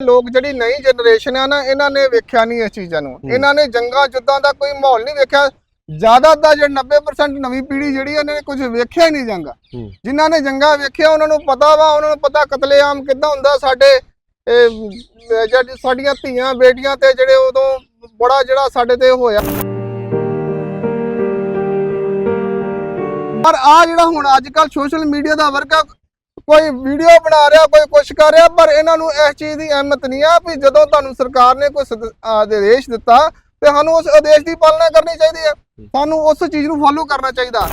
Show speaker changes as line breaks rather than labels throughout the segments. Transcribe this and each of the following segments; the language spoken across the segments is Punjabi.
ਲੋਕ ਜਿਹੜੀ ਨਈ ਜਨਰੇਸ਼ਨ ਆ ਨਾ ਇਹਨਾਂ ਨੇ ਵੇਖਿਆ ਨਹੀਂ ਇਸ ਚੀਜ਼ਾਂ ਨੂੰ। ਇਹਨਾਂ ਨੇ ਜੰਗਾਂ ਜੁੱਦਾਂ ਦਾ ਕੋਈ ਮਾਹੌਲ ਨਹੀਂ ਵੇਖਿਆ ਜ਼ਿਆਦਾ ਦਾ ਜੇ 90% ਨਵੀਂ ਪੀੜ੍ਹੀ ਜਿਹੜੀ ਇਹਨਾਂ ਨੇ ਕੁਝ ਵੇਖਿਆ ਹੀ ਨਹੀਂ ਜੰਗਾ। ਜਿਨ੍ਹਾਂ ਨੇ ਜੰਗਾ ਵੇਖਿਆ ਉਹਨਾਂ ਨੂੰ ਪਤਾ ਵਾ ਉਹਨਾਂ ਨੂੰ ਪਤਾ ਕਤਲੇਆਮ ਕਿੱਦਾਂ ਹੁੰਦਾ ਸਾਡੇ ਜਿਹੜੀ ਸਾਡੀਆਂ ਧੀਆਂ ਬੇਟੀਆਂ ਤੇ ਜਿਹੜੇ ਉਦੋਂ ਬੜਾ ਜਿਹੜਾ ਸਾਡੇ ਤੇ ਹੋਇਆ ਪਰ ਆ ਜਿਹੜਾ ਹੁਣ ਅੱਜ ਕੱਲ ਸੋਸ਼ਲ ਮੀਡੀਆ ਦਾ ਵਰਕ ਆ ਕੋਈ ਵੀਡੀਓ ਬਣਾ ਰਿਹਾ, ਕੋਈ ਕੁਛ ਕਰ ਰਿਹਾ, ਪਰ ਇਹਨਾਂ ਨੂੰ ਇਸ ਚੀਜ਼ ਦੀ ਅਹਿਮਤ ਨਹੀਂ ਆ ਵੀ ਜਦੋਂ ਤੁਹਾਨੂੰ ਸਰਕਾਰ ਨੇ ਕੋਈ ਆਦੇਸ਼ ਦਿੱਤਾ ਤੇ ਸਾਨੂੰ ਉਸ ਆਦੇਸ਼ ਦੀ ਪਾਲਣਾ ਕਰਨੀ ਚਾਹੀਦੀ ਹੈ ਸਾਨੂੰ ਉਸ ਚੀਜ਼ ਨੂੰ ਫੋਲੋ ਕਰਨਾ ਚਾਹੀਦਾ।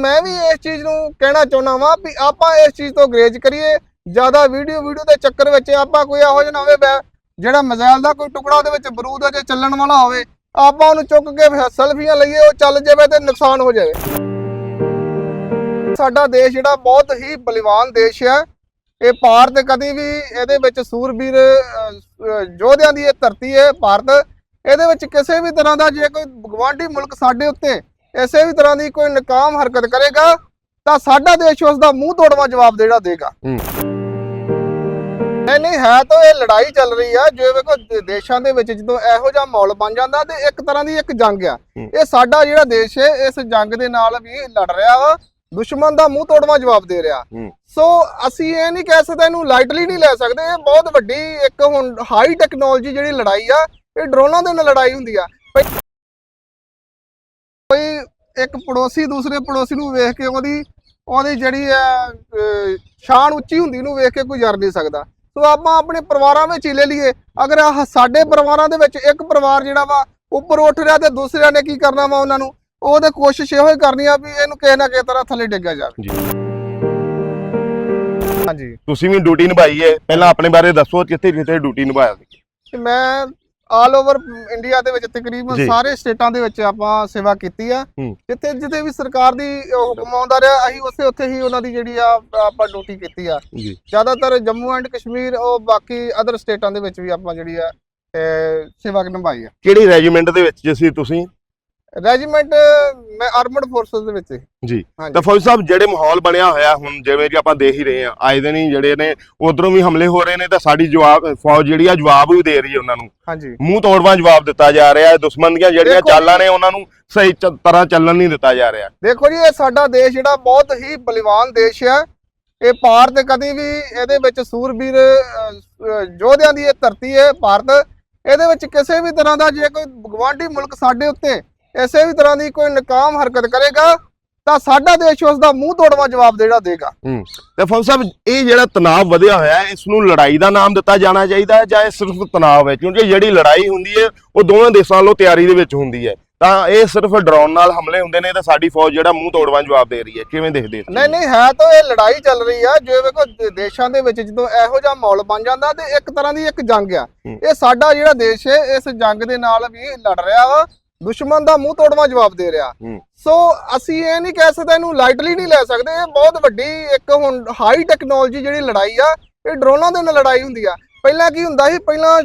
ਮੈਂ ਵੀ ਇਸ ਚੀਜ਼ ਨੂੰ ਕਹਿਣਾ ਚਾਹੁੰਦਾ ਵਾਂ ਵੀ ਆਪਾਂ ਇਸ ਚੀਜ਼ ਤੋਂ ਗਰੇਜ ਕਰੀਏ। ਜ਼ਿਆਦਾ ਵੀਡੀਓ ਵੀਡੀਓ ਦੇ ਚੱਕਰ ਵਿੱਚ ਆਪਾਂ ਕੋਈ ਇਹੋ ਜਿਹਾ ਨਾ ਹੋਵੇ ਬੈ- ਜਿਹੜਾ ਮਜ਼ਾਇਲ ਦਾ ਕੋਈ ਟੁਕੜਾ ਉਹਦੇ ਵਿੱਚ ਬਰੂਦ ਅਜੇ ਚੱਲਣ ਵਾਲਾ ਹੋਵੇ। ਆਪਾਂ ਉਹਨੂੰ ਚੁੱਕ ਕੇ ਸੈਲਫੀਆਂ ਲਈਏ, ਉਹ ਚੱਲ ਜਾਵੇ ਤੇ ਨੁਕਸਾਨ ਹੋ ਜਾਵੇ। ਸਾਡਾ ਦੇਸ਼ ਜਿਹੜਾ ਬਹੁਤ ਹੀ ਬਲਿਵਾਨ ਦੇਸ਼ ਹੈ। ਇਹ ਭਾਰਤ ਕਦੀ ਵੀ ਇਹਦੇ ਵਿੱਚ ਸੂਰਬੀਰ ਯੋਧਿਆਂ ਦੀ ਇਹ ਧਰਤੀ ਹੈ ਭਾਰਤ। ਇਹਦੇ ਵਿੱਚ ਕਿਸੇ ਵੀ ਤਰ੍ਹਾਂ ਦਾ ਜੇ ਕੋਈ ਗਵਾਂਢੀ ਮੁਲਕ ਸਾਡੇ ਉੱਤੇ ਇਸੇ ਵੀ ਤਰ੍ਹਾਂ ਦੀ ਕੋਈ ਨਕਾਮ ਹਰਕਤ ਕਰੇਗਾ ਤਾਂ ਸਾਡਾ ਦੇਸ਼ ਉਸ ਦਾ ਮੂੰਹ ਤੋੜਵਾ ਜਵਾਬ ਜਿਹੜਾ ਦੇਗਾ। ਨਹੀਂ ਨਹੀਂ ਹੈ ਤਾਂ ਇਹ ਲੜਾਈ ਚੱਲ ਰਹੀ ਆ। ਜੇ ਵੇਖੋ ਦੇਸ਼ਾਂ ਦੇ ਵਿੱਚ ਜਦੋਂ ਇਹੋ ਜਿਹਾ ਮਾਹੌਲ ਬਣ ਜਾਂਦਾ ਤੇ ਇੱਕ ਤਰ੍ਹਾਂ ਦੀ ਇੱਕ ਜੰਗ ਆ। ਇਹ ਸਾਡਾ ਜਿਹੜਾ ਦੇਸ਼ ਹੈ ਇਸ ਜੰਗ ਦੇ ਨਾਲ ਵੀ ਲੜ ਰਿਹਾ ਵਾ। ਦੁਸ਼ਮਣ ਦਾ ਮੂੰਹ ਤੋੜਵਾ ਜਵਾਬ ਦੇ ਰਿਹਾ।
ਹੂੰ।
ਸੋ ਅਸੀਂ ਇਹ ਨਹੀਂ ਕਹਿ ਸਕਦੇ ਇਹਨੂੰ ਲਾਈਟਲੀ ਨਹੀਂ ਲੈ ਸਕਦੇ। ਇਹ ਬਹੁਤ ਵੱਡੀ ਇੱਕ ਹੁਣ ਹਾਈ ਟੈਕਨੋਲੋਜੀ ਜਿਹੜੀ ਲੜਾਈ ਆ ਇਹ ਡਰੋਨਾਂ ਦੇ ਨਾਲ ਲੜਾਈ ਹੁੰਦੀ ਆ। ਕੋਈ ਇੱਕ ਪੜੋਸੀ ਦੂਸਰੇ ਪੜੋਸੀ ਨੂੰ ਵੇਖ ਕੇ ਉਹਦੀ ਉਹਦੀ ਜਿਹੜੀ ਆ ਅਹ, ਸ਼ਾਨ ਉੱਚੀ ਹੁੰਦੀ ਨੂੰ ਵੇਖ ਕੇ ਕੋਈ ਜਰ ਨਹੀਂ ਸਕਦਾ। ਸੋ ਆਪਾਂ ਆਪਣੇ ਪਰਿਵਾਰਾਂ ਵਿੱਚ ਹੀ ਲੈ ਲਈਏ। ਅਗਰ ਸਾਡੇ ਪਰਿਵਾਰਾਂ ਦੇ ਵਿੱਚ ਇੱਕ ਪਰਿਵਾਰ ਜਿਹੜਾ ਵਾ ਉੱਪਰ ਉੱਠ ਰਿਹਾ ਤੇ ਦੂਸਰਿਆਂ ਨੇ ਕੀ ਕਰਨਾ ਵਾ ਉਹਨਾਂ ਨੂੰ? ਉਹਦੇ ਕੋਸ਼ਿਸ਼ ਇਹੋ ਹੀ ਕਰਨੀ ਆ ਵੀ ਇਹਨੂੰ ਕਿਸੇ ਨਾ ਕਿਸੇ ਤਰ੍ਹਾਂ ਥੱਲੇ ਡਿੱਗਿਆ ਜਾਵੇ।
ਜੀ।
ਹਾਂਜੀ।
ਤੁਸੀਂ ਵੀ ਡਿਊਟੀ ਨਿਭਾਈ ਹੈ ਪਹਿਲਾਂ ਆਪਣੇ ਬਾਰੇ ਦੱਸੋ ਕਿੱਥੇ ਕਿੱਥੇ ਡਿਊਟੀ ਨਿਭਾਇਆ ਸੀ।
ਤੇ ਮੈਂ ਆਲ ਓਵਰ ਇੰਡੀਆ ਦੇ ਵਿੱਚ ਤਕਰੀਬਨ
ਜੀ।
ਸਾਰੇ ਸਟੇਟਾਂ ਦੇ ਵਿੱਚ ਆਪਾਂ ਸੇਵਾ ਕੀਤੀ ਆ।
ਹੂੰ।
ਜਿੱਥੇ ਜਿੱਥੇ ਵੀ ਸਰਕਾਰ ਦੀ ਹੁਕਮ ਆਉਂਦਾ ਰਿਹਾ ਅਸੀਂ ਉਸੇ ਉੱਥੇ ਹੀ ਉਹਨਾਂ ਦੀ ਜਿਹੜੀ ਆ ਆਪਾਂ ਡਿਊਟੀ ਕੀਤੀ ਆ।
ਜੀ।
ਜ਼ਿਆਦਾਤਰ ਜੰਮੂ ਐਂਡ ਕਸ਼ਮੀਰ ਉਹ ਬਾਕੀ ਅਦਰ ਸਟੇਟਾਂ ਦੇ ਵਿੱਚ ਵੀ ਆਪਾਂ ਜਿਹੜੀ ਆ ਅਹ, ਸੇਵਾ ਨਿਭਾਈ ਆ।
ਕਿਹੜੀ ਰੈਜੀਮੈਂਟ ਦੇ ਵਿੱਚ ਜੇ ਸੀ ਤੁਸੀਂ?
ਰੈਜੀਮੈਂਟ ਮੈਂ ਆਰਮਡ ਫੋਰਸਸ ਦੇ ਵਿੱਚ।
ਜੀ। ਤਾਂ ਫੌਜੀ ਸਾਹਿਬ ਜਿਹੜੇ ਮਾਹੌਲ ਬਣਿਆ ਹੋਇਆ ਹੁਣ ਜਿਵੇਂ ਕਿ ਆਪਾਂ ਦੇਖ ਹੀ ਰਹੇ ਆ ਆਏ ਦਿਨ ਹੀ ਜਿਹੜੇ ਨੇ ਉਧਰੋਂ ਵੀ ਹਮਲੇ ਹੋ ਰਹੇ ਨੇ ਤਾਂ ਸਾਡੀ ਜਵਾਬ ਫੌਜ ਜਿਹੜੀ ਆ ਜਵਾਬ ਵੀ ਦੇ ਰਹੀ ਹੈ ਉਹਨਾਂ ਨੂੰ।
ਹਾਂਜੀ।
ਮੂੰਹ ਤੋੜਵਾ ਜਵਾਬ ਦਿੱਤਾ ਜਾ ਰਿਹਾ ਹੈ। ਦੁਸ਼ਮਣ ਦੀਆਂ ਜਿਹੜੀਆਂ ਚਾਲਾਂ ਨੇ ਉਹਨਾਂ ਨੂੰ ਸਹੀ ਤਰ੍ਹਾਂ ਚੱਲਣ ਨਹੀਂ ਦਿੱਤਾ ਜਾ ਰਿਹਾ।
ਦੇਖੋ ਜੀ ਇਹ ਸਾਡਾ ਦੇਸ਼ ਜਿਹੜਾ ਬਹੁਤ ਹੀ ਬਲਿਵਾਨ ਦੇਸ਼ ਹੈ। ਇਹ ਭਾਰਤ ਕਦੀ ਵੀ ਇਹਦੇ ਵਿੱਚ ਸੂਰਬੀਰ ਯੋਧਿਆਂ ਦੀ ਇਹ ਧਰਤੀ ਹੈ ਭਾਰਤ। ਇਹਦੇ ਵਿੱਚ ਕਿਸੇ ਵੀ ਤਰ੍ਹਾਂ ਦਾ ਜੇ ਕੋਈ ਗਵਾਂਢੀ ਮੁਲਕ ਸਾਡੇ ਉੱਤੇ ਇਸੇ ਵੀ ਤਰ੍ਹਾਂ ਦੀ ਕੋਈ ਨਕਾਮ ਹਰਕਤ ਕਰੇਗਾ ਤਾਂ ਸਾਡਾ ਦੇਸ਼ ਉਸ ਦਾ ਮੂੰਹ ਤੋੜਵਾ ਜਵਾਬ ਜਿਹੜਾ ਦੇਗਾ।
ਤੇ ਫੌਜੀ ਸਾਹਿਬ ਇਹ ਜਿਹੜਾ ਤਣਾਅ ਵਧਿਆ ਹੋਇਆ ਹੈ ਇਸ ਨੂੰ ਲੜਾਈ ਦਾ ਨਾਮ ਦਿੱਤਾ ਜਾਣਾ ਚਾਹੀਦਾ ਹੈ ਜਾਂ ਇਹ ਸਿਰਫ ਤਣਾਅ ਹੈ ਕਿਉਂਕਿ ਜਿਹੜੀ ਲੜਾਈ ਹੁੰਦੀ ਹੈ ਉਹ ਦੋਵੇਂ ਦੇਸ਼ਾਂ ਵੱਲੋਂ ਤਿਆਰੀ ਦੇ ਵਿੱਚ ਹੁੰਦੀ ਹੈ। ਤਾਂ ਇਹ ਸਿਰਫ ਡਰੋਨ ਨਾਲ ਹਮਲੇ ਹੁੰਦੇ ਨੇ ਤਾਂ ਸਾਡੀ ਫੌਜ ਜਿਹੜਾ ਮੂੰਹ ਤੋੜਵਾ ਜਵਾਬ ਦੇ ਰਹੀ ਹੈ। ਕਿਵੇਂ ਦੇਖਦੇ ਹੋ
ਨਹੀਂ ਨਹੀਂ ਹੈ ਤਾਂ ਇਹ ਲੜਾਈ ਚੱਲ ਰਹੀ ਆ। ਜੇ ਵੇਖੋ ਦੇ- ਦੇਸ਼ਾਂ ਦੇ ਵਿੱਚ ਜਦੋਂ ਇਹੋ ਜਿਹਾ ਮਾਹੌਲ ਬਣ ਜਾਂਦਾ ਤੇ ਇੱਕ ਤਰ੍ਹਾਂ ਦੀ ਇੱਕ ਜੰਗ ਆ।
ਹੂੰ।
ਇਹ ਸਾਡਾ ਜਿਹੜਾ ਦੇਸ਼ ਹੈ ਇਸ ਜੰਗ ਦੇ ਨਾਲ ਵੀ ਲੜ ਰਿਹਾ ਵਾ। ਦੁਸ਼ਮਣ ਦਾ ਮੂੰਹ ਤੋੜਵਾ ਜਵਾਬ ਦੇ ਰਿਹਾ। ਸੋ ਅਸੀਂ ਇਹ ਨਹੀਂ ਕਹਿ ਸਕਦੇ ਇਹਨੂੰ ਲਾਈਟਲੀ ਨਹੀਂ ਲੈ ਸਕਦੇ। ਇਹ ਬਹੁਤ ਵੱਡੀ ਇੱਕ ਹੁਣ ਹਾਈ ਟੈਕਨੋਲੋਜੀ ਜਿਹੜੀ ਲੜਾਈ ਆ ਇਹ ਡਰੋਨਾਂ ਦੇ ਨਾਲ ਲੜਾਈ ਹੁੰਦੀ ਆ। ਪਹਿਲਾਂ ਕੀ ਹੁੰਦਾ ਸੀ? ਪਹਿਲਾਂ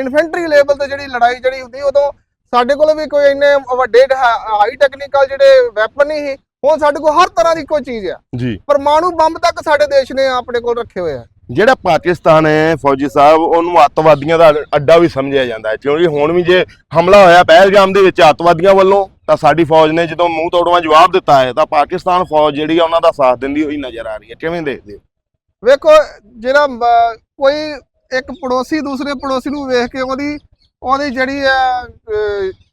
ਇਨਫੈਂਟਰੀ ਲੈਵਲ ਤੇ ਜਿਹੜੀ ਲੜਾਈ ਜਿਹੜੀ ਹੁੰਦੀ ਉਦੋਂ ਸਾਡੇ ਕੋਲ ਵੀ ਕੋਈ ਇੰਨੇ ਵੱਡੇ ਹਾਈ ਟੈਕਨੀਕਲ ਜਿਹੜੇ ਵੈਪਨ ਨਹੀਂ ਸੀ ਹੁਣ ਸਾਡੇ ਕੋਲ ਹਰ ਤਰ੍ਹਾਂ ਦੀ ਕੋਈ ਚੀਜ਼ ਆ।
ਜੀ।
ਪਰਮਾਣੂ ਬੰਬ ਤੱਕ ਸਾਡੇ ਦੇਸ਼ ਨੇ ਆਪਣੇ ਕੋਲ ਰੱਖੇ ਹੋਏ ਆ।
ਜਿਹੜਾ ਪਾਕਿਸਤਾਨ ਹੈ, ਫੌਜੀ ਸਾਹਿਬ, ਉਹਨੂੰ ਅੱਤਵਾਦੀਆਂ ਦਾ ਅੱਡਾ ਵੀ ਸਮਝਿਆ ਜਾਂਦਾ ਹੈ। ਕਿਉਂਕਿ ਹੁਣ ਵੀ ਜੇ ਹਮਲਾ ਹੋਇਆ ਪਹਿਲਗਾਮ ਦੇ ਵਿੱਚ ਅੱਤਵਾਦੀਆਂ ਵੱਲੋਂ, ਤਾਂ ਸਾਡੀ ਫੌਜ ਨੇ ਜਦੋਂ ਮੂੰਹ ਤੋੜਵਾ ਜਵਾਬ ਦਿੱਤਾ ਹੈ, ਤਾਂ ਪਾਕਿਸਤਾਨ ਫੌਜ ਜਿਹੜੀ ਆ ਉਹਨਾਂ ਦਾ ਸਾਥ ਦਿੰਦੀ ਹੋਈ ਨਜ਼ਰ ਆ ਰਹੀ ਹੈ। ਕਿਵੇਂ ਦੇਖਦੇ ਹੋ?
ਵੇਖੋ, ਜਿਹੜਾ ਕੋਈ ਇੱਕ ਪੜੋਸੀ ਦੂਸਰੇ ਪੜੋਸੀ ਨੂੰ ਵੇਖ ਕੇ ਉਹਦੀ ਉਹਦੀ ਜਿਹੜੀ ਹੈ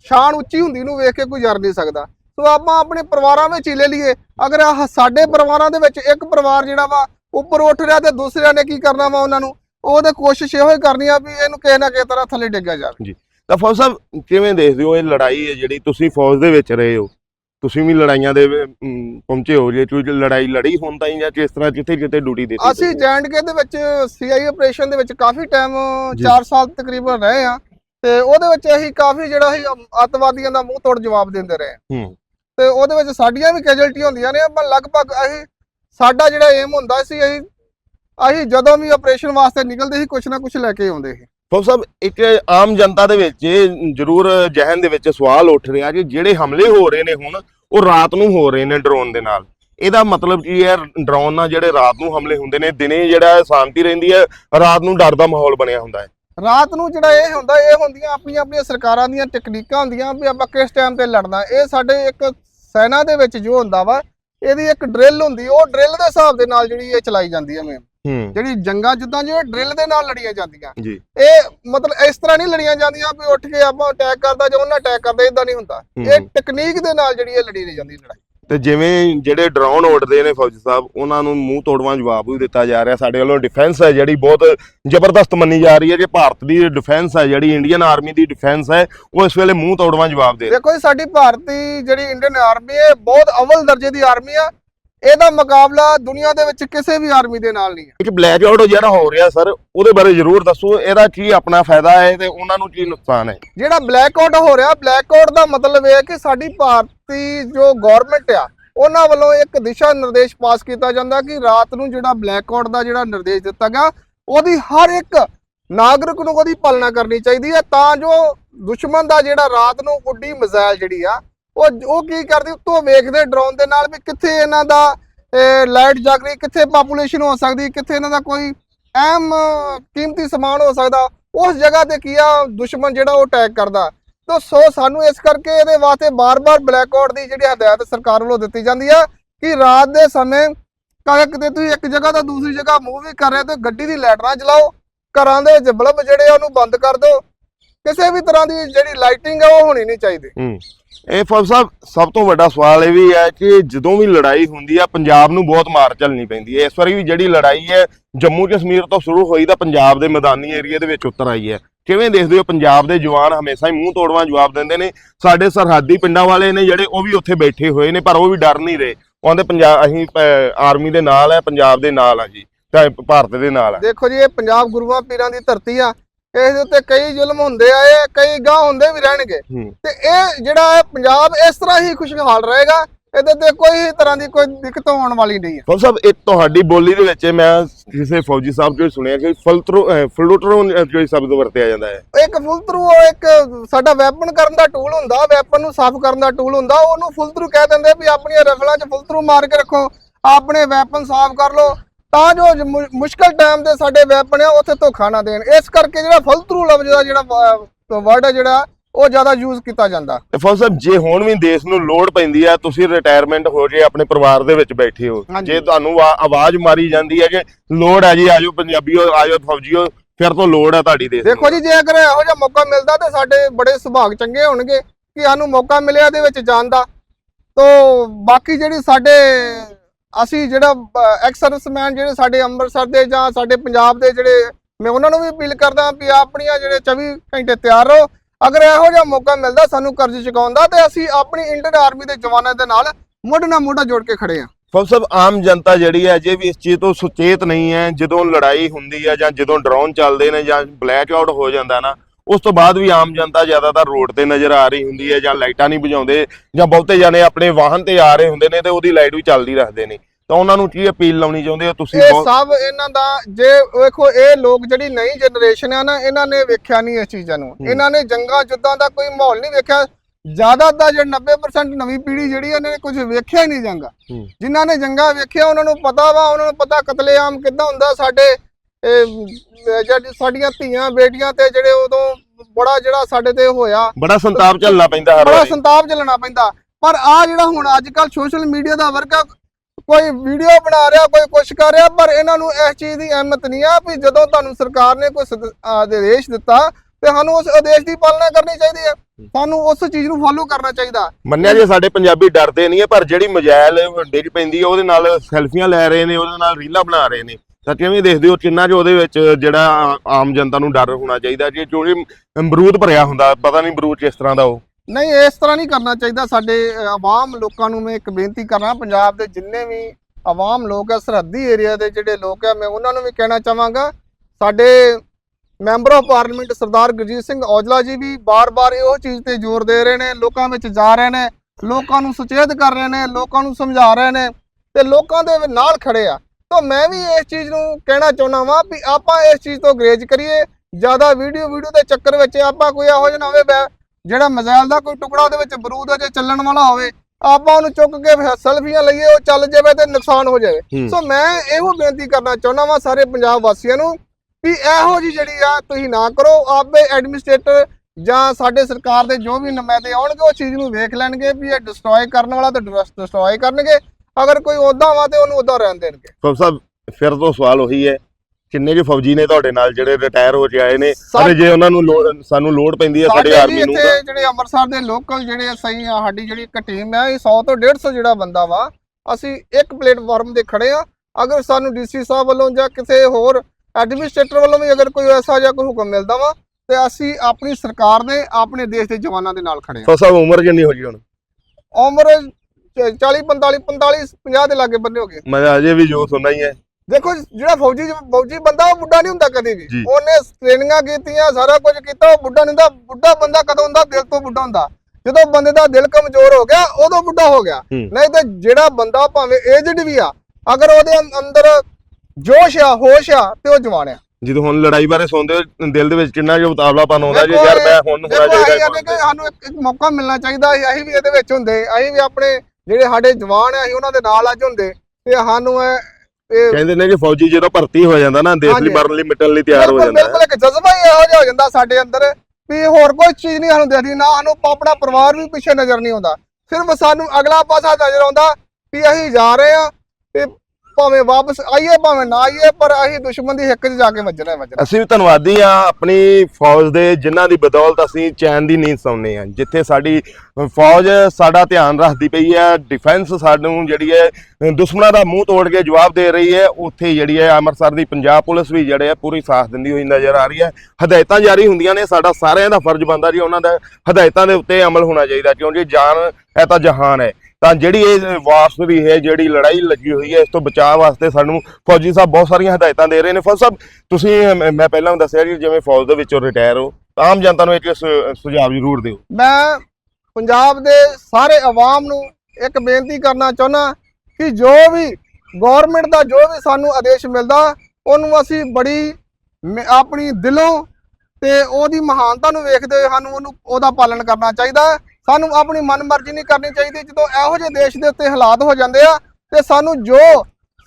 ਸ਼ਾਨ ਉੱਚੀ ਹੁੰਦੀ ਨੂੰ ਵੇਖ ਕੇ ਕੋਈ ਜਰ ਨਹੀਂ ਸਕਦਾ। ਸੋ ਆਪਾਂ ਆਪਣੇ ਪਰਿਵਾਰਾਂ ਵਿੱਚ ਹੀ ਲੈ ਲਈਏ। ਅਗਰ ਸਾਡੇ ਪਰਿਵਾਰਾਂ ਦੇ ਵਿੱਚ ਇੱਕ ਪਰਿਵਾਰ ਜਿਹੜਾ ਵਾ ਉੱਪਰ ਉੱਠ ਰਿਹਾ ਤੇ ਦੂਸਰਿਆਂ ਨੇ ਕੀ ਕਰਨਾ ਵਾ ਉਹਨਾਂ ਨੂੰ? ਉਹਦੇ ਕੋਸ਼ਿਸ਼ ਇਹੋ ਹੀ ਕਰਨੀ ਆ ਵੀ ਇਹਨੂੰ ਕਿਸੇ ਨਾ ਕਿਸੇ ਤਰ੍ਹਾਂ ਥੱਲੇ ਡਿੱਗਿਆ ਜਾਵੇ।
ਤਾਂ ਫੌਜ ਸਾਹਿਬ ਕਿਵੇਂ ਦੇਖਦੇ ਹੋ ਇਹ ਲੜਾਈ ਹੈ ਜਿਹੜੀ ਤੁਸੀਂ ਫੌਜ ਦੇ ਵਿੱਚ ਰਹੇ ਹੋ? ਤੁਸੀਂ ਵੀ ਲੜਾਈਆਂ ਦੇ ਪਹੁੰਚੇ ਹੋ ਜੇ ਤੁਸੀਂ ਲੜਾਈ ਲੜੀ ਹੁਣ ਤਾਂ ਜਾਂ ਕਿਸ ਤਰ੍ਹਾਂ ਜਿੱਥੇ ਜਿੱਥੇ ਡਿਊਟੀ ਦਿੱਤੀ
ਅਸੀਂ ਜੈਂਡਕੇ ਦੇ ਵਿੱਚ ਸੀਆਈ ਆਪਰੇਸ਼ਨ ਦੇ ਵਿੱਚ ਕਾਫੀ ਟਾਈਮ
ਜੀ।
4 ਸਾਲ ਤਕਰੀਬਨ ਰਹੇ ਆ। ਤੇ ਉਹਦੇ ਵਿੱਚ ਅਸੀਂ ਕਾਫੀ ਜਿਹੜਾ ਸੀ ਅੱਤਵਾਦੀਆਂ ਦਾ ਮੂੰਹ ਤੋੜ ਜਵਾਬ ਦਿੰਦੇ ਰਹੇ।
ਹੂੰ।
ਤੇ ਉਹਦੇ ਵਿੱਚ ਸਾਡੀਆਂ ਵੀ ਕੈਜੁਅਲਟੀ ਹੁੰਦੀਆਂ ਨੇ ਪਰ ਲਗਭਗ ਅਸੀਂ ਸਾਡਾ ਜਿਹੜਾ ਏਮ ਹੁੰਦਾ ਸੀ ਅਸੀਂ ਅਸੀਂ ਜਦੋਂ ਵੀ ਆਪਰੇਸ਼ਨ ਵਾਸਤੇ ਨਿਕਲਦੇ ਸੀ ਕੁਛ ਨਾ ਕੁਛ ਲੈ ਕੇ ਆਉਂਦੇ ਸੀ।
ਫੌਜ ਸਾਹਿਬ ਇੱਕ ਆਮ ਜਨਤਾ ਦੇ ਵਿੱਚ ਜ਼ਰੂਰ ਜ਼ਹਿਨ ਦੇ ਵਿੱਚ ਸਵਾਲ ਉੱਠ ਰਿਹਾ ਕਿ ਜਿਹੜੇ ਹਮਲੇ ਹੋ ਰਹੇ ਨੇ ਹੁਣ ਉਹ ਰਾਤ ਨੂੰ ਹੋ ਰਹੇ ਨੇ ਡਰੋਨ ਦੇ ਨਾਲ। ਇਹਦਾ ਮਤਲਬ ਕੀ ਹੈ ਡਰੋਨ ਨਾਲ ਜਿਹੜੇ ਰਾਤ ਨੂੰ ਹਮਲੇ ਹੁੰਦੇ ਨੇ ਦਿਨੇ ਜਿਹੜਾ ਸ਼ਾਂਤੀ ਰਹਿੰਦੀ ਹੈ ਰਾਤ ਨੂੰ ਡਰ ਦਾ ਮਾਹੌਲ ਬਣਿਆ ਹੁੰਦਾ ਹੈ।
ਰਾਤ ਨੂੰ ਜਿਹੜਾ ਇਹ ਹੁੰਦਾ ਇਹ ਹੁੰਦੀਆਂ ਆਪਣੀਆਂ ਆਪਣੀਆਂ ਸਰਕਾਰਾਂ ਦੀਆਂ ਟੈਕਨੀਕਾਂ ਹੁੰਦੀਆਂ ਵੀ ਆਪਾਂ ਕਿਸ ਟਾਈਮ ਤੇ ਲੜਨਾ। ਇਹ ਸਾਡੇ ਇੱਕ ਸੈਨਾ ਦੇ ਵਿੱਚ ਜੋ ਹੁੰਦਾ ਵਾ ਇਹਦੀ ਇੱਕ ਡਰਿਲ ਹੁੰਦੀ ਉਹ ਡਰਿਲ ਦੇ ਹਿਸਾਬ ਦੇ ਨਾਲ ਜਿਹੜੀ ਇਹ ਚਲਾਈ ਜਾਂਦੀ ਹੈ ਮੇਮ
ਹੂੰ।
ਜਿਹੜੀ ਜੰਗਾਂ ਜਿੱਦਾਂ ਜਿਵੇਂ ਡਰਿਲ ਦੇ ਨਾਲ ਲੜੀਆਂ ਜਾਂਦੀਆਂ। ਇਹ ਮਤਲਬ ਇਸ ਤਰ੍ਹਾਂ ਨਹੀਂ ਲੜੀਆਂ ਜਾਂਦੀਆਂ ਵੀ ਉੱਠ ਕੇ ਆਪਾਂ ਅਟੈਕ ਕਰਦਾ ਜਾਂ ਉਹਨਾਂ ਅਟੈਕ ਕਰਦਾ ਇਦਾਂ ਨਹੀਂ ਹੁੰਦਾ। ਇਹ। ਟੈਕਨੀਕ ਦੇ ਨਾਲ ਜਿਹੜੀ ਇਹ ਲੜੀ ਜਾਂਦੀ ਲੜਾਈ।
ਤੇ ਜਿਵੇਂ ਜਿਹੜੇ ਡਰੋਨ ਉੱਡਦੇ ਨੇ ਫੌਜੀ ਸਾਹਿਬ ਉਹਨਾਂ ਨੂੰ ਮੂੰਹ ਤੋੜਵਾਂ ਜਵਾਬ ਵੀ ਦਿੱਤਾ ਜਾ ਰਿਹਾ। ਸਾਡੇ ਵੱਲੋਂ ਡਿਫੈਂਸ ਹੈ ਜਿਹੜੀ ਬਹੁਤ ਜ਼ਬਰਦਸਤ ਮੰਨੀ ਜਾ ਰਹੀ ਹੈ ਕਿ ਭਾਰਤ ਦੀ ਡਿਫੈਂਸ ਹੈ ਜਿਹੜੀ ਇੰਡੀਅਨ ਆਰਮੀ ਦੀ ਡਿਫੈਂਸ ਹੈ ਉਹ ਇਸ ਵੇਲੇ ਮੂੰਹ ਤੋੜਵਾਂ ਜਵਾਬ ਦੇ
ਦੇਖੋ ਜੀ ਸਾਡੀ ਭਾਰਤੀ ਜਿਹੜੀ ਇੰਡੀਅਨ ਆਰਮੀ ਹੈ ਬਹੁਤ ਅਵਲ ਦਰਜੇ ਦੀ ਆਰਮੀ ਆ। ਇਹਦਾ ਮੁਕਾਬਲਾ ਦੁਨੀਆ ਦੇ ਵਿੱਚ ਕਿਸੇ ਵੀ ਆਰਮੀ ਦੇ ਨਾਲ ਨਹੀਂ ਹੈ।
ਇੱਕ ਬਲੈਕ ਆਊਟ ਜਿਹੜਾ ਹੋ ਰਿਹਾ ਸਰ ਉਹਦੇ ਬਾਰੇ ਜ਼ਰੂਰ ਦੱਸੋ। ਇਹਦਾ ਕੀ ਆਪਣਾ ਫਾਇਦਾ ਹੈ ਤੇ ਉਹਨਾਂ ਨੂੰ ਕੀ ਨੁਕਸਾਨ ਹੈ?
ਜਿਹੜਾ ਬਲੈਕ ਆਊਟ ਹੋ ਰਿਹਾ ਬਲੈਕ ਆਊਟ ਦਾ ਮਤਲਬ ਇਹ ਹੈ ਕਿ ਸਾਡੀ ਭਾਰਤੀ ਜੋ ਗਵਰਨਮੈਂਟ ਆ, ਉਹਨਾਂ ਵੱਲੋਂ ਇੱਕ ਦਿਸ਼ਾ ਨਿਰਦੇਸ਼ ਪਾਸ ਕੀਤਾ ਜਾਂਦਾ ਕਿ ਰਾਤ ਨੂੰ ਜਿਹੜਾ ਬਲੈਕ ਆਊਟ ਦਾ ਜਿਹੜਾ ਨਿਰਦੇਸ਼ ਦਿੱਤਾ ਗਿਆ, ਉਹਦੀ ਹਰ ਇੱਕ ਨਾਗਰਿਕ ਨੂੰ ਉਹਦੀ ਪਾਲਣਾ ਕਰਨੀ ਚਾਹੀਦੀ ਹੈ ਤਾਂ ਜੋ ਦੁਸ਼ਮਣ ਦਾ ਜਿਹੜਾ ਰਾਤ ਨੂੰ ਉੱਡੀ ਮਿਜ਼ਾਈਲ ਜਿਹੜੀ ਆ, ਉਹ ਉਹ ਕੀ ਕਰਦੀ, ਉੱਤੋਂ ਵੇਖਦੇ ਡਰੋਨ ਦੇ ਨਾਲ ਵੀ ਕਿੱਥੇ ਇਹਨਾਂ ਦਾ ਲਾਈਟ ਜਗ ਰਹੀ, ਕਿੱਥੇ ਪਾਪੂਲੇਸ਼ਨ ਹੋ ਸਕਦੀ, ਕਿੱਥੇ ਇਹਨਾਂ ਦਾ ਕੋਈ ਅਹਿਮ ਕੀਮਤੀ ਸਮਾਨ ਹੋ ਸਕਦਾ, ਉਸ ਜਗ੍ਹਾ ਤੇ ਕੀ ਆ, ਦੁਸ਼ਮਣ ਜਿਹੜਾ ਉਹ ਅਟੈਕ ਕਰਦਾ। ਤਾਂ ਸੋ ਸਾਨੂੰ ਇਸ ਕਰਕੇ ਇਹਦੇ ਵਾਸਤੇ ਬਾਰ-ਬਾਰ ਬਲੈਕਆਊਟ ਦੀ ਜਿਹੜੀ ਹਦਾਇਤ ਸਰਕਾਰ ਵੱਲੋਂ ਦਿੱਤੀ ਜਾਂਦੀ ਆ ਕਿ ਰਾਤ ਦੇ ਸਮੇਂ ਕਦੇ ਕਿਤੇ ਤੁਸੀਂ ਇੱਕ ਜਗ੍ਹਾ ਤੋਂ ਦੂਸਰੀ ਜਗ੍ਹਾ ਮੂਵ ਵੀ ਕਰ ਰਹੇ ਹੋ ਤੇ ਗੱਡੀ ਦੀ ਲਾਈਟ ਨਾ ਜਲਾਓ। ਘਰਾਂ ਦੇ ਵਿੱਚ ਬਲਬ ਜਿਹੜੇ ਉਹਨੂੰ ਬੰਦ ਕਰ ਦਿਓ। ਕਿਸੇ ਵੀ ਤਰ੍ਹਾਂ ਦੀ ਜਿਹੜੀ ਲਾਈਟਿੰਗ ਆ ਉਹ ਹੋਣੀ ਨਹੀਂ ਚਾਹੀਦੀ।
ਹੂੰ। ਇਹ ਫੌਜ ਸਾਹਿਬ ਸਭ ਤੋਂ ਵੱਡਾ ਸਵਾਲ ਇਹ ਵੀ ਹੈ ਕਿ ਜਦੋਂ ਵੀ ਲੜਾਈ ਹੁੰਦੀ ਹੈ ਪੰਜਾਬ ਨੂੰ ਬਹੁਤ ਮਾਰ ਚੱਲਣੀ ਪੈਂਦੀ ਹੈ। ਇਸ ਵਾਰੀ ਵੀ ਜਿਹੜੀ ਲੜਾਈ ਹੈ ਜੰਮੂ ਕਸ਼ਮੀਰ ਤੋਂ ਸ਼ੁਰੂ ਹੋਈ ਤਾਂ ਪੰਜਾਬ ਦੇ ਮੈਦਾਨੀ ਏਰੀਆ ਦੇ ਵਿੱਚ ਉਤਰ ਆਈ ਹੈ। ਕਿਵੇਂ ਦੇਖਦੇ ਹੋ ਪੰਜਾਬ ਦੇ ਜਵਾਨ ਹਮੇਸ਼ਾ ਹੀ ਮੂੰਹ ਤੋੜਵਾਂ ਜਵਾਬ ਦਿੰਦੇ ਨੇ। ਸਾਡੇ ਸਰਹੱਦੀ ਪਿੰਡਾਂ ਵਾਲੇ ਨੇ ਜਿਹੜੇ ਉਹ ਵੀ ਉੱਥੇ ਬੈਠੇ ਹੋਏ ਨੇ ਪਰ ਉਹ ਵੀ ਡਰ ਨਹੀਂ ਰਹੇ। ਉਹ ਕਹਿੰਦੇ ਪੰਜਾਬ ਅਸੀਂ ਆਰਮੀ ਦੇ ਨਾਲ ਹੈ ਪੰਜਾਬ ਦੇ ਨਾਲ ਆ ਜੀ। ਭਾਰਤ ਦੇ ਨਾਲ ਆ।
ਦੇਖੋ ਜੀ ਇਹ ਪੰਜਾਬ ਗੁਰੂਆਂ ਪੀਰਾਂ ਦੀ ਧਰਤੀ ਆ। ਇਸ ਦੇ ਉੱਤੇ ਕਈ ਜ਼ੁਲਮ ਹੁੰਦੇ ਆਏ ਕਈ ਗਾਹ ਹੁੰਦੇ ਵੀ ਰਹਿਣਗੇ। ਤੇ ਇਹ ਜਿਹੜਾ ਹੈ ਪੰਜਾਬ ਇਸ ਤਰ੍ਹਾਂ ਹੀ ਖੁਸ਼ਹਾਲ ਰਹੇਗਾ ਇਹਦੇ ਤੇ ਕੋਈ ਤਰ੍ਹਾਂ ਦੀ ਕੋਈ ਦਿੱਕਤ ਹੋਣ ਵਾਲੀ ਨਹੀਂ ਹੈ।
ਫੌਜ ਸਾਹਿਬ ਇਹ ਤੁਹਾਡੀ ਬੋਲੀ ਦੇ ਵਿੱਚ ਮੈਂ ਕਿਸੇ ਫੌਜੀ ਸਾਹਿਬ ਤੋਂ ਸੁਣਿਆ ਕਿ ਫਲਟਰੋ ਫਲੂਟਰੋ ਕੋਈ ਸ਼ਬਦ ਵਰਤਿਆ ਜਾਂਦਾ ਹੈ।
ਇੱਕ ਫੁੱਲ ਥਰੂ ਇੱਕ ਸਾਡਾ ਵੈਪਨ ਕਰਨ ਦਾ ਟੂਲ ਹੁੰਦਾ ਵੈਪਨ ਨੂੰ ਸਾਫ਼ ਕਰਨ ਦਾ ਟੂਲ ਹੁੰਦਾ ਉਹਨੂੰ ਫੁੱਲ ਥਰੂ ਕਹਿ ਦਿੰਦੇ ਵੀ ਆਪਣੀਆਂ ਰਫਲਾਂ 'ਚ ਫੁੱਲ ਥਰੂ ਮਾਰ ਕੇ ਰੱਖੋ ਆਪਣੇ ਵੈਪਨ ਸਾਫ਼ ਕਰ ਲਓ। ਤਾਂ ਜੋ ਮੁਸ਼ਕਲ ਟਾਈਮ ਤੇ ਸਾਡੇ ਵੈਪਨ ਆ ਉੱਥੇ ਧੋਖਾ ਨਾ ਦੇਣ ਇਸ ਕਰਕੇ ਜਿਹੜਾ ਫੁੱਲ ਥਰੂ ਲਫ਼ਜ਼ ਦਾ ਜਿਹੜਾ ਵਰਡ ਹੈ ਜਿਹੜਾ ਉਹ ਜ਼ਿਆਦਾ ਯੂਜ਼ ਕੀਤਾ ਜਾਂਦਾ
ਫੌਜ ਸਾਹਿਬ ਜੇ ਹੁਣ ਵੀ ਦੇਸ਼ ਨੂੰ ਲੋੜ ਪੈਂਦੀ ਹੈ ਤੁਸੀਂ ਰਿਟਾਇਰਮੈਂਟ ਹੋ ਜੇ ਆਪਣੇ ਪਰਿਵਾਰ ਦੇ ਵਿੱਚ ਬੈਠੇ ਹੋ। ਜੇ ਤੁਹਾਨੂੰ ਆ- ਆਵਾਜ਼ ਮਾਰੀ ਜਾਂਦੀ ਹੈ ਕਿ ਲੋੜ ਹੈ ਜੀ ਆਜੋ ਪੰਜਾਬੀਓ ਆਜੋ ਫੌਜੀਓ ਫਿਰ ਤੋਂ ਲੋੜ ਹੈ ਤੁਹਾਡੀ ਦੇਸ਼।
ਦੇਖੋ ਜੀ ਜੇ ਅਗਰ ਇਹੋ ਜਿਹਾ ਮੌਕਾ ਮਿਲਦਾ ਤੇ ਸਾਡੇ ਬੜੇ ਸੁਭਾਗ ਚੰਗੇ ਹੋਣਗੇ ਕਿ ਸਾਨੂੰ ਮੌਕਾ ਮਿਲਿਆ ਇਹਦੇ ਵਿੱਚ ਜਾਣ ਦਾ ਤੋ ਬਾਕੀ ਜਿਹੜੀ ਸਾਡੇ ਅਸੀਂ ਜਿਹੜਾ ਐਕਸ ਸਰਵਿਸਮੈਨ ਜਿਹੜੇ ਸਾਡੇ ਅੰਮ੍ਰਿਤਸਰ ਦੇ ਜਾਂ ਸਾਡੇ ਪੰਜਾਬ ਦੇ ਜਿਹੜੇ, ਮੈਂ ਉਹਨਾਂ ਨੂੰ ਵੀ ਅਪੀਲ ਕਰਦਾ ਵੀ ਆਪਣੀਆਂ ਜਿਹੜੇ 24 ਘੰਟੇ ਤਿਆਰ ਰਹੋ। ਅਗਰ ਇਹੋ ਜਿਹਾ ਮੌਕਾ ਮਿਲਦਾ ਸਾਨੂੰ ਕਰਜ਼ ਚੁਕਾਉਣ ਦਾ, ਤੇ ਅਸੀਂ ਆਪਣੀ ਇੰਡੀਅਨ ਆਰਮੀ ਦੇ ਜਵਾਨਾਂ ਦੇ ਨਾਲ ਮੋਢੇ ਨਾਲ ਮੋਢਾ ਜੋੜ ਕੇ ਖੜੇ ਆ
ਫੌਜ ਸਾਹਿਬ, ਆਮ ਜਨਤਾ ਜਿਹੜੀ ਹੈ ਅਜੇ ਵੀ ਇਸ ਚੀਜ਼ ਤੋਂ ਸੁਚੇਤ ਨਹੀਂ ਹੈ, ਜਦੋਂ ਲੜਾਈ ਹੁੰਦੀ ਹੈ ਜਾਂ ਜਦੋਂ ਡਰੋਨ ਚੱਲਦੇ ਨੇ ਜਾਂ ਬਲੈਕ ਆਊਟ ਹੋ ਜਾਂਦਾ ਨਾ ਉਸ ਤੋਂ ਬਾਅਦ ਵੀ ਆਮ ਜਨਤਾ ਜ਼ਿਆਦਾਤਰ ਰੋਡ ਤੇ ਨਜ਼ਰ ਆ ਰਹੀ ਹੁੰਦੀ ਹੈ ਜਾਂ ਲਾਈਟਾਂ ਨਹੀਂ ਬੁਝਾਉਂਦੇ ਜਾਂ ਬਹੁਤੇ ਜਾਣੇ ਆਪਣੇ ਵਾਹਨ ਤੇ ਆ ਰਹੇ ਹੁੰਦੇ ਨੇ ਤੇ ਉਹਦੀ ਲਾਈਟ ਵੀ ਚੱਲਦੀ ਰੱਖਦੇ ਨੇ ਤਾਂ ਉਹਨਾਂ ਨੂੰ ਕੀ ਅਪੀਲ ਲਾਉਣੀ ਚਾਹੁੰਦੇ ਹੋ ਤੁਸੀਂ
ਇਹ ਸਭ ਇਹਨਾਂ ਦਾ ਜੇ ਵੇਖੋ ਇਹ ਲੋਕ ਜਿਹੜੀ ਨਈ ਜਨਰੇਸ਼ਨ ਆ ਨਾ ਇਹਨਾਂ ਨੇ ਵੇਖਿਆ ਨਹੀਂ ਇਸ ਚੀਜ਼ਾਂ ਨੂੰ। ਇਹਨਾਂ ਨੇ ਜੰਗਾਂ ਜੁੱਦਾਂ ਦਾ ਕੋਈ ਮਾਹੌਲ ਨਹੀਂ ਵੇਖਿਆ ਜ਼ਿਆਦਾ ਤਾਂ ਜੇ 90% ਨਵੀਂ ਪੀੜ੍ਹੀ ਜਿਹੜੀ ਇਹਨਾਂ ਨੇ ਕੁਝ ਵੇਖਿਆ ਹੀ ਨਹੀਂ ਜੰਗਾ। ਜਿਨ੍ਹਾਂ ਨੇ ਜੰਗਾਂ ਵੇਖਿਆ ਉਹਨਾਂ ਨੂੰ ਪਤਾ ਵਾ ਉਹਨਾਂ ਨੂੰ ਪਤਾ ਕਤਲੇਆਮ ਕਿੱਦਾਂ ਹੁੰਦਾ ਸਾਡੇ ਇਹ, ਸਾਡੀਆਂ ਧੀਆਂ ਬੇਟੀਆਂ ਤੇ ਜਿਹੜੇ ਉਦੋਂ ਬੜਾ ਜਿਹੜਾ ਸਾਡੇ ਤੇ ਹੋਇਆ
ਬੜਾ ਸੰਤਾਪ ਝੱਲਣਾ ਪੈਂਦਾ ਹਰ
ਬੜਾ ਸੰਤਾਪ ਝੱਲਣਾ ਪੈਂਦਾ। ਪਰ ਆ ਜਿਹੜਾ ਹੁਣ ਅੱਜ ਕੱਲ ਸੋਸ਼ਲ ਮੀਡੀਆ ਦਾ ਵਰਗਾ ਕੋਈ ਵੀਡੀਓ ਬਣਾ ਰਿਹਾ ਕੋਈ ਕੁਛ ਕਰ ਰਿਹਾ ਪਰ ਇਹਨਾਂ ਨੂੰ ਇਸ ਚੀਜ਼ ਦੀ ਅਹਿਮਤ ਨਹੀਂ ਆ ਵੀ ਜਦੋਂ ਤੁਹਾਨੂੰ ਸਰਕਾਰ ਨੇ ਕੋਈ ਆਦੇਸ਼ ਦਿੱਤਾ ਤੇ ਸਾਨੂੰ ਉਸ ਆਦੇਸ਼ ਦੀ ਪਾਲਣਾ ਕਰਨੀ ਚਾਹੀਦੀ ਹੈ ਸਾਨੂੰ ਉਸ ਚੀਜ਼ ਨੂੰ ਫੋਲੋ ਕਰਨਾ ਚਾਹੀਦਾ।
ਮੰਨਿਆ ਜੇ ਸਾਡੇ ਪੰਜਾਬੀ ਡਰਦੇ ਨਹੀਂ ਹੈ ਪਰ ਜਿਹੜੀ ਮਜਾਇਲ ਡਿੱਗ ਪੈਂਦੀ ਹੈ ਉਹਦੇ ਨਾਲ ਸੈਲਫੀਆਂ ਲੈ ਰਹੇ ਨੇ ਉਹਦੇ ਨਾਲ ਰੀਲਾਂ ਬਣਾ ਰਹੇ ਨੇ। ਤਾਂ ਕਿਵੇਂ ਦੇਖਦੇ ਹੋ ਕਿੰਨਾ ਜੋ ਉਹਦੇ ਵਿੱਚ ਜਿਹੜਾ ਆਮ ਜਨਤਾ ਨੂੰ ਡਰ ਹੋਣਾ ਚਾਹੀਦਾ ਕਿ ਜੋ ਅਮਰੂਦ ਭਰਿਆ ਹੁੰਦਾ, ਪਤਾ ਨਹੀਂ ਅਮਰੂਦ ਕਿਸ ਤਰ੍ਹਾਂ ਦਾ ਉਹ।
ਨਹੀਂ, ਇਸ ਤਰ੍ਹਾਂ ਨਹੀਂ ਕਰਨਾ ਚਾਹੀਦਾ। ਸਾਡੇ ਆਵਾਮ ਲੋਕਾਂ ਨੂੰ ਮੈਂ ਇੱਕ ਬੇਨਤੀ ਕਰਨਾ, ਪੰਜਾਬ ਦੇ ਜਿੰਨੇ ਵੀ ਆਵਾਮ ਲੋਕ ਆ, ਸਰਹੱਦੀ ਏਰੀਆ ਦੇ ਜਿਹੜੇ ਲੋਕ ਆ, ਮੈਂ ਉਹਨਾਂ ਨੂੰ ਵੀ ਕਹਿਣਾ ਚਾਹਾਂਗਾ। ਸਾਡੇ member of parliament Sardar Gurjeet Singh Aujla ji ਵੀ ਬਾਰ-ਬਾਰ ਇਹੋ ਚੀਜ਼ ਤੇ ਜ਼ੋਰ ਦੇ ਰਹੇ ਨੇ, ਲੋਕਾਂ ਵਿੱਚ ਜਾ ਰਹੇ ਨੇ, ਲੋਕਾਂ ਨੂੰ ਸੁਚੇਤ ਕਰ ਰਹੇ ਨੇ, ਲੋਕਾਂ ਨੂੰ ਸਮਝਾ ਰਹੇ ਨੇ ਤੇ ਲੋਕਾਂ ਦੇ ਨਾਲ ਖੜੇ ਆ। ਤਾਂ ਮੈਂ ਵੀ ਇਸ ਚੀਜ਼ ਨੂੰ ਕਹਿਣਾ ਚਾਹੁੰਦਾ ਵਾਂ ਵੀ ਆਪਾਂ ਇਸ ਚੀਜ਼ ਤੋਂ ਗਰੇਜ ਕਰੀਏ। ਜ਼ਿਆਦਾ ਵੀਡੀਓ ਵੀਡੀਓ ਦੇ ਚੱਕਰ ਵਿੱਚ ਆਪਾਂ ਕੋਈ ਇਹੋ ਜਿਹਾ ਨਾ ਹੋਵੇ ਜਿਹੜਾ ਮਜ਼ਾਇਲ ਦਾ ਕੋਈ ਟੁਕੜਾ ਉਹਦੇ ਵਿੱਚ ਬਰੂਦ ਜੇ ਚੱਲਣ ਵਾਲਾ ਹੋਵੇ ਆਪਾਂ ਉਹਨੂੰ ਚੁੱਕ ਕੇ ਸੈਲਫੀਆਂ ਲਈਏ ਉਹ ਚੱਲ ਜਾਵੇ ਤੇ ਨੁਕਸਾਨ ਹੋ ਜਾਵੇ।
ਹੂੰ।
ਸੋ ਮੈਂ ਇਹੋ ਬੇਨਤੀ ਕਰਨਾ ਚਾਹੁੰਦਾ ਵਾਂ ਸਾਰੇ ਪੰਜਾਬ ਵਾਸੀਆਂ ਨੂੰ ਵੀ ਇਹੋ ਜੀ ਜਿਹੜੀ ਆ ਤੁਸੀਂ ਨਾ ਕਰੋ ਆਪੇ ਐਡਮਿਨਿਸਟ੍ਰੇਟਰ ਜਾਂ ਸਾਡੇ ਸਰਕਾਰ ਦੇ ਜੋ ਵੀ ਨੁਮਾਇੰਦੇ ਆਉਣਗੇ ਉਹ ਚੀਜ਼ ਨੂੰ ਵੇਖ ਲੈਣਗੇ ਵੀ ਇਹ ਡਿਸਟਰੋਏ ਕਰਨ ਵਾਲਾ ਤਾਂ ਡਿਸਟਰੋਏ ਕਰਨਗੇ। ਅਗਰ ਕੋਈ ਉਦਾਂ ਵਾ ਤੇ ਉਹਨੂੰ ਉਦਾਂ ਰਹਿਣ ਦੇਣਗੇ।
ਫੌਜ ਸਾਹਿਬ ਫਿਰ ਤੋਂ ਸਵਾਲ ਉਹੀ ਹੈ ਕਿੰਨੇ ਕੁ ਫੌਜੀ ਨੇ ਤੁਹਾਡੇ ਨਾਲ ਜਿਹੜੇ ਰਿਟਾਇਰ ਹੋ ਕੇ ਆਏ ਨੇ? ਅਤੇ ਜੇ ਉਹਨਾਂ ਨੂੰ ਸਾਨੂੰ ਲੋੜ ਪੈਂਦੀ ਹੈ ਸਾਡੇ ਆਰਮੀ
ਜੀ
ਨੂੰ
ਜਿਹੜੇ ਅੰਮ੍ਰਿਤਸਰ ਦੇ ਲੋਕਲ ਜਿਹੜੇ ਸਹੀ ਆ ਸਾਡੀ ਜਿਹੜੀ ਇੱਕ ਟੀਮ ਹੈ ਇਹ 100 ਤੋਂ 150 ਜਿਹੜਾ ਬੰਦਾ ਵਾ ਅਸੀਂ ਇੱਕ ਪਲੇਟਫਾਰਮ ਦੇ ਖੜੇ ਆ। ਅਗਰ ਸਾਨੂੰ ਡੀਸੀ ਸਾਹਿਬ ਵੱਲੋਂ ਜਾਂ ਕਿਸੇ ਹੋਰ ਐਡਮਿਨਿਸਟ੍ਰੇਟਰ ਵੱਲੋਂ ਵੀ ਅਗਰ ਕੋਈ ਐਸਾ ਜਾਂ ਕੋਈ ਹੁਕਮ ਮਿਲਦਾ ਵਾ ਤੇ ਅਸੀਂ ਆਪਣੀ ਸਰਕਾਰ ਦੇ ਆਪਣੇ ਦੇਸ਼ ਦੇ ਜਵਾਨਾਂ ਦੇ ਨਾਲ ਖੜੇ ਆ।
ਸਾਹਿਬ ਉਮਰ ਕਿੰਨੀ ਹੋ ਗਈ ਹੁਣ?
ਉਮਰ 40 45 45 50 ਦੇ ਲਾਗੇ ਬੰਨੇ ਹੋ ਗਏ।
ਮੈਂ ਅਜੇ ਵੀ ਜੋ ਸੁਣਨਾ ਹੀ ਹੈ।
ਦੇਖੋ ਜਿਹੜਾ ਫੌਜੀ ਫੌਜੀ ਬੰਦਾ ਉਹ ਬੁੱਢਾ ਨਹੀਂ ਹੁੰਦਾ ਕਦੇ ਵੀ।
ਜੀ।
ਉਹਨੇ ਟ੍ਰੇਨਿੰਗਾਂ ਕੀਤੀਆਂ ਸਾਰਾ ਕੁਝ ਕੀਤਾ ਉਹ ਬੁੱਢਾ ਨਹੀਂ ਹੁੰਦਾ। ਬੁੱਢਾ ਬੰਦਾ ਕਦੋਂ ਹੁੰਦਾ? ਦਿਲ ਤੋਂ ਬੁੱਢਾ ਹੁੰਦਾ। ਜਦੋਂ ਬੰਦੇ ਦਾ ਦਿਲ ਕਮਜ਼ੋਰ ਹੋ ਗਿਆ ਉਦੋਂ ਬੁੱਢਾ ਹੋ ਗਿਆ। ਨਹੀਂ ਤੇ ਜਿਹੜਾ ਬੰਦਾ ਭਾਵੇਂ ਏਜਡ ਵੀ ਆ ਅਗਰ ਉਹਦੇ ਅੰਦਰ ਜੋਸ਼ ਆ ਹੋਸ਼ ਆ ਤੇ ਉਹ ਜਵਾਨ ਆ।
ਜਦੋਂ ਹੁਣ ਲੜਾਈ ਬਾਰੇ ਸੁਣਦੇ ਹੋ ਦਿਲ ਦੇ ਵਿੱਚ ਕਿੰਨਾ ਜਿਹਾ ਉਤਾਵਲਾਪਨ ਆਉਂਦਾ ਜੀ ਯਾਰ ਮੈਂ ਹੁਣ ਹੋਣਾ ਚਾਹੀਦਾ
ਸਾਨੂੰ ਇੱਕ ਮੌਕਾ ਮਿਲਣਾ ਚਾਹੀਦਾ ਅਸੀਂ ਵੀ ਇਹਦੇ ਵਿੱਚ ਹੁੰਦੇ ਅਸੀਂ ਵੀ ਆਪਣੇ ਜਿਹੜੇ ਸਾਡੇ ਜਵਾਨ ਆ ਅਸੀਂ ਉਹਨਾਂ ਦੇ ਨਾਲ ਅੱਜ ਹੁੰਦੇ। ਤੇ ਸਾਨੂੰ ਇਹ ਇਹ
ਕਹਿੰਦੇ ਨੇ ਕਿ ਫੌਜੀ ਜਦੋਂ ਭਰਤੀ ਹੋ ਜਾਂਦਾ ਨਾ ਦੇਸ਼ ਲਈ। ਮਰਨ ਲਈ ਮਿਟਣ ਲਈ ਤਿਆਰ ਹੋ ਜਾਂਦਾ
ਬਿਲਕੁਲ ਇੱਕ ਜਜ਼ਬਾ ਹੀ ਇਹੋ ਜਿਹਾ ਹੋ ਜਾਂਦਾ ਸਾਡੇ ਅੰਦਰ ਵੀ ਹੋਰ ਕੋਈ ਚੀਜ਼ ਨਹੀਂ ਸਾਨੂੰ ਦੇਖਦੀ ਨਾ ਸਾਨੂੰ ਆਪਣਾ ਪਰਿਵਾਰ ਵੀ ਪਿੱਛੇ ਨਜ਼ਰ ਨਹੀਂ ਆਉਂਦਾ। ਸਿਰਫ ਸਾਨੂੰ ਅਗਲਾ ਪਾਸਾ ਨਜ਼ਰ ਆਉਂਦਾ ਵੀ ਅਸੀਂ ਜਾ ਰਹੇ ਆ ਤੇ ਭਾਵੇਂ ਵਾਪਸ ਆਈਏ, ਭਾਵੇਂ ਨਾ ਆਈਏ, ਪਰ ਅਸੀਂ ਦੁਸ਼ਮਣ ਦੀ ਹਿੱਕ 'ਚ ਜਾ ਕੇ ਵੱਜਣਾ ਹੀ, ਵੱਜਣਾ
ਅਸੀਂ ਵੀ ਧੰਨਵਾਦੀ ਆ ਆਪਣੀ ਫੌਜ ਦੇ, ਜਿਨ੍ਹਾਂ ਦੀ ਬਦੌਲਤ ਅਸੀਂ ਚੈਨ ਦੀ ਨੀਂਦ ਸੌਂਦੇ ਆ ਜਿੱਥੇ ਸਾਡੀ ਫੌਜ ਸਾਡਾ ਧਿਆਨ ਰੱਖਦੀ ਪਈ ਹੈ ਡਿਫੈਂਸ ਸਾਨੂੰ ਜਿਹੜੀ ਹੈ, ਦੁਸ਼ਮਣਾਂ ਦਾ ਮੂੰਹ ਤੋੜ ਕੇ ਜਵਾਬ ਦੇ ਰਹੀ ਹੈ, ਉੱਥੇ ਜਿਹੜੀ ਹੈ ਅੰਮ੍ਰਿਤਸਰ ਦੀ ਪੰਜਾਬ ਪੁਲਿਸ ਵੀ ਜਿਹੜੇ ਹੈ ਪੂਰੀ ਸਾਥ ਦਿੰਦੀ ਹੋਈ ਨਜ਼ਰ ਆ ਰਹੀ ਹੈ। ਹਦਾਇਤਾਂ ਜਾਰੀ ਹੁੰਦੀਆਂ ਨੇ, ਸਾਡਾ ਸਾਰਿਆਂ ਦਾ ਫਰਜ਼ ਬਣਦਾ ਜੀ ਉਹਨਾਂ ਦਾ ਹਦਾਇਤਾਂ ਦੇ ਉੱਤੇ ਅਮਲ ਹੋਣਾ ਚਾਹੀਦਾ, ਕਿਉਂਕਿ ਜਾਨ ਹੈ ਤਾਂ ਜਹਾਨ ਹੈ। ਤਾਂ ਜਿਹੜੀ ਇਹ ਵਾਪਸ ਵੀ ਹੈ, ਜਿਹੜੀ ਲੜਾਈ ਲੱਗੀ ਹੋਈ ਹੈ, ਇਸ ਤੋਂ ਬਚਾਅ ਵਾਸਤੇ ਸਾਨੂੰ ਫੌਜੀ ਸਾਹਿਬ ਬਹੁਤ ਸਾਰੀਆਂ ਹਦਾਇਤਾਂ ਦੇ ਰਹੇ ਨੇ। ਫੌਜ ਸਾਹਿਬ, ਤੁਸੀਂ ਮੈਂ ਪਹਿਲਾਂ ਵੀ ਦੱਸਿਆ ਜੀ, ਜਿਵੇਂ ਫੌਜ ਦੇ ਵਿੱਚੋਂ ਰਿਟਾਇਰ ਹੋ, ਤਾਂ ਆਮ ਜਨਤਾ ਨੂੰ ਇੱਕ ਸੁਝਾਅ ਜ਼ਰੂਰ ਦਿਓ।
ਮੈਂ ਪੰਜਾਬ ਦੇ ਸਾਰੇ ਆਵਾਮ ਨੂੰ ਇੱਕ ਬੇਨਤੀ ਕਰਨਾ ਚਾਹੁੰਦਾ ਕਿ ਜੋ ਵੀ ਗਵਰਨਮੈਂਟ ਦਾ ਜੋ ਵੀ ਸਾਨੂੰ ਆਦੇਸ਼ ਮਿਲਦਾ, ਉਹਨੂੰ ਅਸੀਂ ਬੜੀ ਆਪਣੀ ਦਿਲੋਂ ਤੇ ਉਹਦੀ ਮਹਾਨਤਾ ਨੂੰ ਵੇਖਦੇ ਹੋਏ ਸਾਨੂੰ ਉਹਨੂੰ, ਉਹਦਾ ਪਾਲਣ ਕਰਨਾ ਚਾਹੀਦਾ। ਸਾਨੂੰ ਆਪਣੀ ਮਨਮਰਜ਼ੀ ਨਹੀਂ ਕਰਨੀ ਚਾਹੀਦੀ। ਜਦੋਂ ਇਹੋ ਜਿਹੇ ਦੇਸ਼ ਦੇ ਉੱਤੇ ਹਾਲਾਤ ਹੋ ਜਾਂਦੇ ਆ, ਤੇ ਸਾਨੂੰ ਜੋ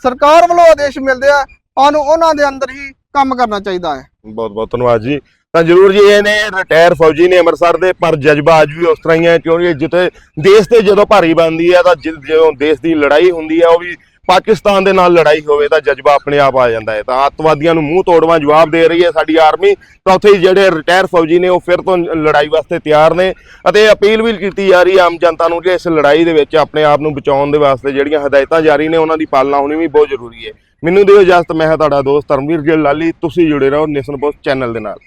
ਸਰਕਾਰ ਵੱਲੋਂ ਆਦੇਸ਼ ਮਿਲਦੇ ਆ, ਸਾਨੂੰ ਉਹਨਾਂ ਦੇ ਅੰਦਰ ਹੀ ਕੰਮ ਕਰਨਾ ਚਾਹੀਦਾ ਹੈ।
ਬਹੁਤ ਬਹੁਤ ਧੰਨਵਾਦ ਜੀ। ਤਾਂ ਜਰੂਰ ਜੀ, ਇਹ ਨੇ ਰਿਟਾਇਰ ਫੌਜੀ ਨੇ ਅੰਮ੍ਰਿਤਸਰ ਦੇ, ਪਰ ਜਜ਼ਬਾ ਅੱਜ ਵੀ ਉਸ ਤਰ੍ਹਾਂ ਹੀ ਹੈ, ਕਿਉਂਕਿ ਜਿੱਥੇ ਦੇਸ਼ ਤੇ ਜਦੋਂ ਭਾਰੀ ਬਣਦੀ ਹੈ, ਤਾਂ ਜਦੋਂ ਦੇਸ਼ ਦੀ ਲੜਾਈ ਹੁੰਦੀ ਹੈ, ਉਹ ਵੀ ਪਾਕਿਸਤਾਨ ਦੇ ਨਾਲ ਲੜਾਈ ਹੋਵੇ ਤਾਂ ਜਜ਼ਬਾ ਆਪਣੇ ਆਪ ਆ ਜਾਂਦਾ ਹੈ। ਤਾਂ ਅੱਤਵਾਦੀਆਂ ਨੂੰ ਮੂੰਹ ਤੋੜਵਾ ਜਵਾਬ ਦੇ ਰਹੀ ਹੈ ਸਾਡੀ ਆਰਮੀ। ਤਾਂ ਉੱਥੇ ਹੀ ਜਿਹੜੇ ਰਿਟਾਇਰ ਫੌਜੀ ਨੇ ਉਹ ਫਿਰ ਤੋਂ ਲੜਾਈ ਵਾਸਤੇ ਤਿਆਰ ਨੇ ਅਤੇ ਅਪੀਲ ਵੀ ਕੀਤੀ ਜਾ ਰਹੀ ਹੈ ਆਮ ਜਨਤਾ ਨੂੰ ਕਿ ਇਸ ਲੜਾਈ ਦੇ ਵਿੱਚ ਆਪਣੇ ਆਪ ਨੂੰ ਬਚਾਉਣ ਦੇ ਵਾਸਤੇ ਜਿਹੜੀਆਂ ਹਦਾਇਤਾਂ ਜਾਰੀ ਨੇ ਉਹਨਾਂ ਦੀ ਪਾਲਣਾ ਹੋਣੀ ਵੀ ਬਹੁਤ ਜ਼ਰੂਰੀ ਹੈ। ਮੈਨੂੰ ਦਿਓ ਇਜਾਜ਼ਤ, ਮੈਂ ਹਾਂ ਤੁਹਾਡਾ ਦੋਸਤ ਧਰਮਵੀਰ ਗਿੱਲ ਲਾਲੀ। ਤੁਸੀਂ ਜੁੜੇ ਰਹੋ ਨੇਸ਼ਨ ਪੋਸਟ ਚੈਨਲ ਦੇ ਨਾਲ।